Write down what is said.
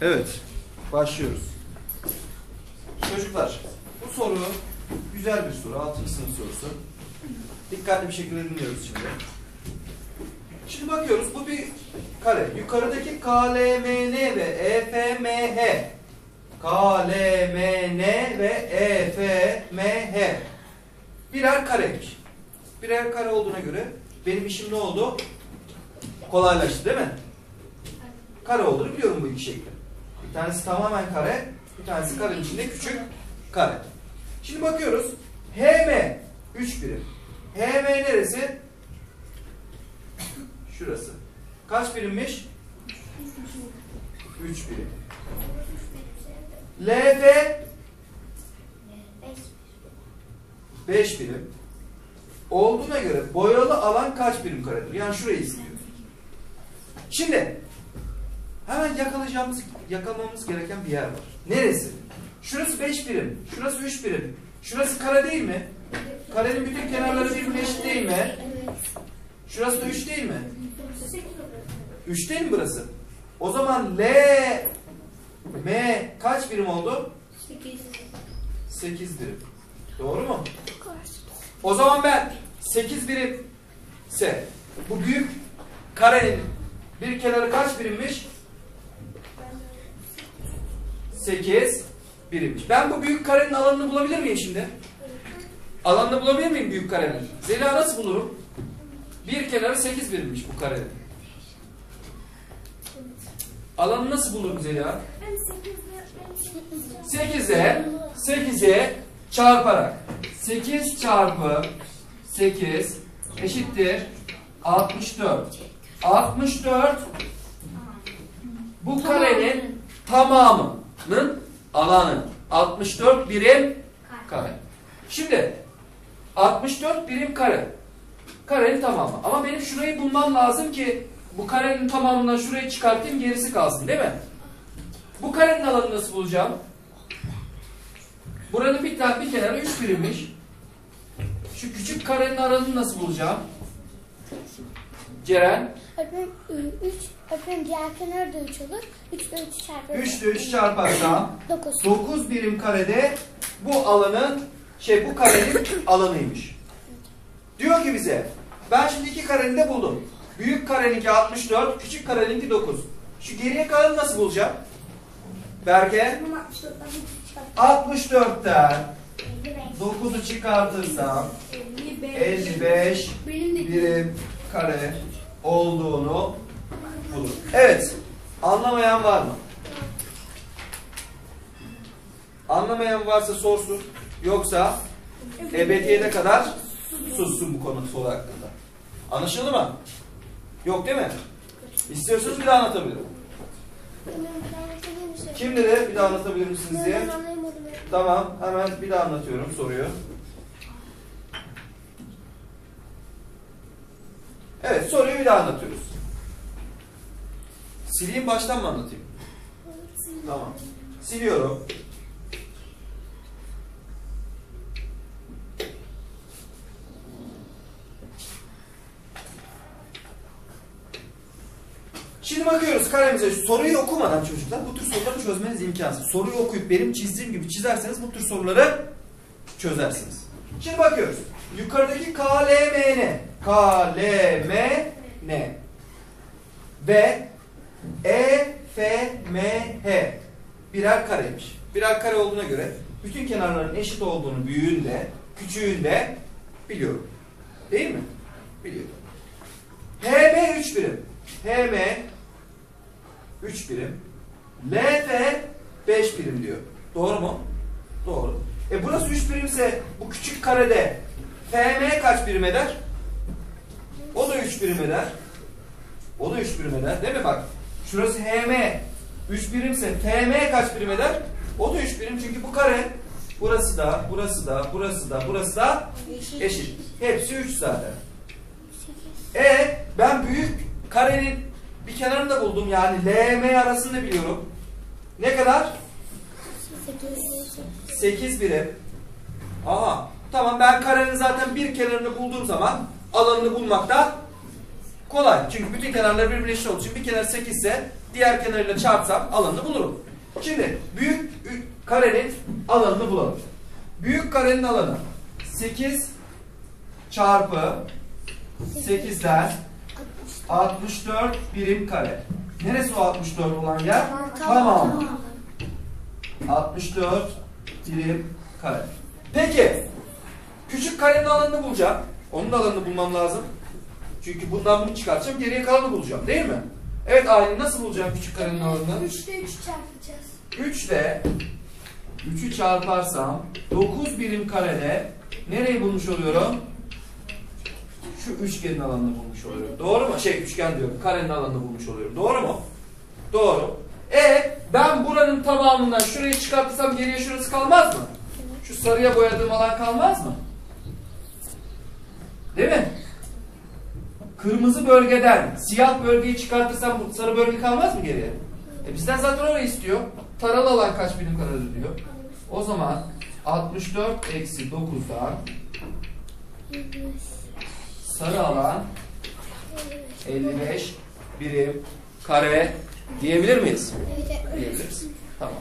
Evet. Başlıyoruz. Çocuklar bu soru güzel bir soru. 6. sınıf sorusu. Dikkatli bir şekilde dinliyoruz şimdi. Şimdi bakıyoruz bu bir kare. Yukarıdaki KLMN ve EFMH KLMN ve EFMH birer kareymiş. Birer kare olduğuna göre benim işim ne oldu? Kolaylaştı değil mi? Kare olduğunu biliyorum bu iki şekli. Bir tanesi tamamen kare, bir tanesi karenin içinde küçük kare. Şimdi bakıyoruz. HM 3 birim. HM neresi? Şurası. Kaç birimmiş? 3 birim. LF 5 birim. Olduğuna göre boyalı alan kaç birim karedir? Yani şurayı istiyor. Şimdi hemen yakalayacağımız, yakalamamız gereken bir yer var. Neresi? Şurası 5 birim, şurası 3 birim. Şurası kare değil mi? Karenin bütün kenarları birbirine eşit değil mi? Şurası da 3 değil mi? 3 değil mi burası? O zaman L M kaç birim oldu? 8 birim. Doğru mu? O zaman ben 8 birim ise bu büyük karenin bir kenarı kaç birimmiş? 8 birimmiş. Ben bu büyük karenin alanını bulabilir miyim şimdi? Alanını bulabilir miyim büyük karenin? Zeliha nasıl bulurum? Bir kenarı 8 birimmiş bu karenin. Alanı nasıl bulurum Zeliha? 8'e 8'e çarparak 8 çarpı 8 eşittir 64. 64 bu karenin tamamının alanı. 64 birim kare. Şimdi 64 birim kare. Karenin tamamı. Ama benim şurayı bulmam lazım ki bu karenin tamamından şurayı çıkartayım gerisi kalsın değil mi? Bu karenin alanını nasıl bulacağım? Buranın bir tane bir kenarı 3 birimmiş. Şu küçük karenin alanını nasıl bulacağım? Ceren? Öğretmenim 3, öğretmenim diğer kenar da 3 olur. 3 ile 3 çarpı. 3 ile 3 çarparsam 9. 9 birim karede bu alanın şey bu karenin alanıymış. Diyor ki bize ben şimdi iki karenin de buldum. Büyük kareninki 64, küçük kareninki 9. Şu geriye kalanı nasıl bulacağım? Berke 64'ten 9'u çıkartırsam 55 birim kare olduğunu bulur. Evet. Anlamayan var mı? Anlamayan varsa sorsun. Yoksa ebediyete kadar sussun bu konu soru hakkında. Anlaşıldı mı? Yok değil mi? İstiyorsanız bir daha anlatabilirim. Kim dedi bir daha anlatabilir misiniz diye? Tamam hemen bir daha anlatıyorum soruyu. Evet soruyu bir daha anlatıyoruz. Sileyim baştan mı anlatayım? Tamam. Siliyorum. Şimdi bakıyoruz karemize. Soruyu okumadan çocuklar bu tür soruları çözmeniz imkansız. Soruyu okuyup benim çizdiğim gibi çizerseniz bu tür soruları çözersiniz. Şimdi bakıyoruz. Yukarıdaki KLMN KLMN ve EFMH birer kareymiş. Birer kare olduğuna göre bütün kenarların eşit olduğunu büyüğünde, küçüğünde biliyorum. Değil mi? Biliyorum. HM 3 birim. HM 3 birim. LF 5 birim diyor. Doğru mu? Doğru. E burası 3 birimse bu küçük karede FM kaç birim eder? O da 3 birim eder. O da 3 birim eder. Değil mi bak? Şurası HM 3 birimse FM kaç birim eder? O da 3 birim çünkü bu kare burası da, burası da, burası da, burası da eşit. Hepsi 3 zaten. E ben büyük karenin bir kenarını da buldum yani LM arasını biliyorum. Ne kadar? 8 birim. Aha. Tamam ben karenin zaten bir kenarını bulduğum zaman alanını bulmakta kolay. Çünkü bütün kenarlar birbirine eşit olduğu için bir kenar 8 ise diğer kenarıyla çarpsam alanını bulurum. Şimdi büyük karenin alanını bulalım. Büyük karenin alanı 8 çarpı 8'den 64 birim kare. Neresi o 64 olan yer? Tamam. 64 birim kare. Peki küçük karenin alanını bulacağım. Onun da alanını bulmam lazım. Çünkü bundan bunu çıkartacağım. Geriye kalanı bulacağım. Değil mi? Evet Aylin nasıl bulacağım küçük karenin alanını? 3'te 3 çarpacağız. 3 ile 3'ü çarparsam 9 birim karede nereyi bulmuş oluyorum? Şu üçgenin alanını bulmuş oluyorum. Doğru mu? Şey üçgen diyorum. Karenin alanını bulmuş oluyorum. Doğru mu? Doğru. E ben buranın tamamından şurayı çıkartırsam geriye şurası kalmaz mı? Şu sarıya boyadığım alan kalmaz mı? Değil mi? Kırmızı bölgeden siyah bölgeyi çıkartırsam bu sarı bölge kalmaz mı geriye? E bizden zaten orayı istiyor. Taralı alan kaç birim karedir diyor. O zaman 64 eksi 9'dan sarı alan 55 birim kare diyebilir miyiz? Diyebiliriz. Tamam.